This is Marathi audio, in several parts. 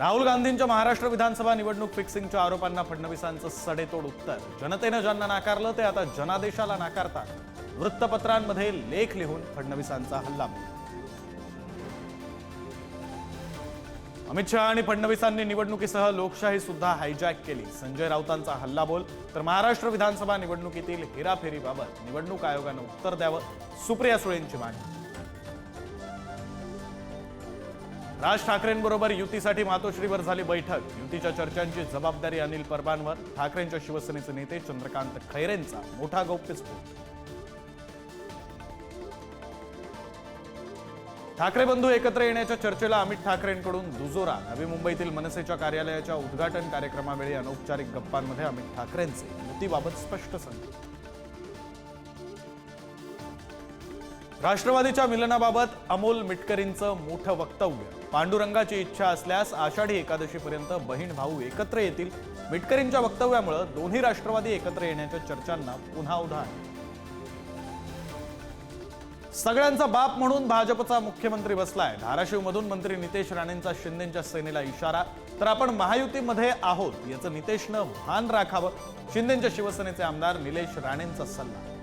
राहुल गांधींच्या महाराष्ट्र विधानसभा निवडणूक फिक्सिंगच्या आरोपांना फडणवीसांचं सडेतोड उत्तर. जनतेनं ज्यांना नाकारलं ते आता जनादेशाला नाकारतात. वृत्तपत्रांमध्ये लेख लिहून फडणवीसांचा हल्ला अमित शहा आणि फडणवीसांनी निवडणुकीसह लोकशाही सुद्धा हायजॅक केली. संजय राऊतांचा हल्लाबोल तर महाराष्ट्र विधानसभा निवडणुकीतील हेराफेरीबाबत निवडणूक आयोगानं उत्तर द्यावं सुप्रिया सुळेंची मागणी. राज ठाकरेंबरोबर युतीसाठी मातोश्रीवर झाली बैठक. युतीच्या चर्चांची जबाबदारी अनिल परबांवर ठाकरेंच्या शिवसेनेचे नेते चंद्रकांत खैरेंचा मोठा गौप्यस्फोट. ठाकरे बंधू एकत्र येण्याच्या चर्चेला अमित ठाकरेंकडून दुजोरा. नवी मुंबईतील मनसेच्या कार्यालयाच्या उद्घाटन कार्यक्रमावेळी अनौपचारिक गप्पांमध्ये अमित ठाकरेंचे. युतीबाबत स्पष्ट संकेत. राष्ट्रवादीच्या मिलनाबाबत अमोल मिटकरींचं मोठं वक्तव्य. पांडुरंगाची इच्छा असल्यास आषाढी एकादशीपर्यंत बहीण भाऊ एकत्र येतील. मिटकरींच्या वक्तव्यामुळे दोन्ही राष्ट्रवादी एकत्र येण्याच्या चर्चांना पुन्हा उधाण. सगळ्यांचा बाप म्हणून भाजपचा मुख्यमंत्री बसलाय. धाराशिवमधून मंत्री नितेश राणेंचा शिंदेच्या सेनेला इशारा. तर आपण महायुतीमध्ये आहोत याचं नितेशनं भान राखावं. शिंदेच्या शिवसेनेचे आमदार निलेश राणेंचा सल्ला.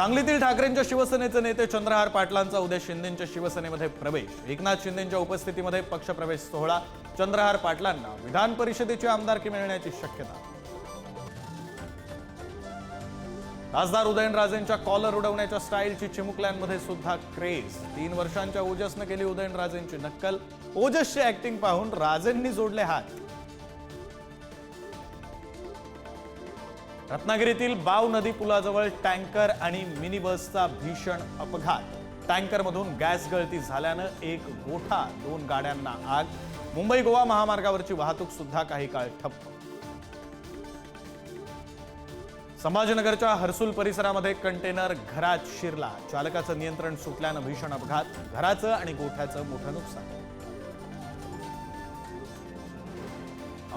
सांगलीतील ठाकरेंच्या शिवसेनेचे नेते चंद्रहार पाटलांचा उद्या शिंदेच्या शिवसेनेमध्ये प्रवेश. एकनाथ शिंदेच्या उपस्थितीमध्ये पक्षप्रवेश सोहळा. चंद्रहार पाटलांना विधान परिषदेची आमदारकी मिळण्याची शक्यता? खासदार उदयनराजेंच्या कॉलर उडवण्याच्या स्टाईलची चिमुकल्यांमध्ये सुद्धा क्रेज. तीन वर्षांच्या ओजसनं केली उदयनराजेंची नक्कल. ओजसची ऍक्टिंग पाहून राजेंनी जोडले हात. रत्नागिरीतील बाव नदी पुलाजवळ टँकर आणि मिनी बसचा भीषण अपघात. टँकरमधून गॅस गळती झाल्यानं एक गोठा दोन गाड्यांना आग. मुंबई गोवा महामार्गावरची वाहतूक सुद्धा काही काळ ठप्प. संभाजीनगरच्या हर्सुल परिसरामध्ये कंटेनर घरात शिरला. चालकाचं नियंत्रण सुटल्यानं भीषण अपघात. घराचं आणि गोठ्याचं मोठं नुकसान.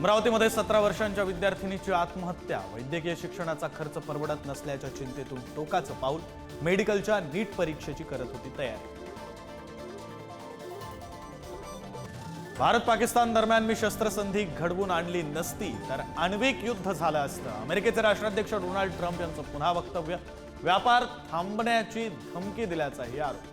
अमरावतीमध्ये सतरा वर्षांच्या विद्यार्थिनीची आत्महत्या. वैद्यकीय शिक्षणाचा खर्च परवडत नसल्याच्या चिंतेतून टोकाचं पाऊल. मेडिकलच्या नीट परीक्षेची करत होती तयारी. भारत पाकिस्तान दरम्यान मी शस्त्रसंधी घडवून आणली नसती तर आण्विक युद्ध झालं असतं. अमेरिकेचे राष्ट्राध्यक्ष डोनाल्ड ट्रम्प यांचं पुन्हा वक्तव्य. व्यापार थांबण्याची धमकी दिल्याचाही आरोप.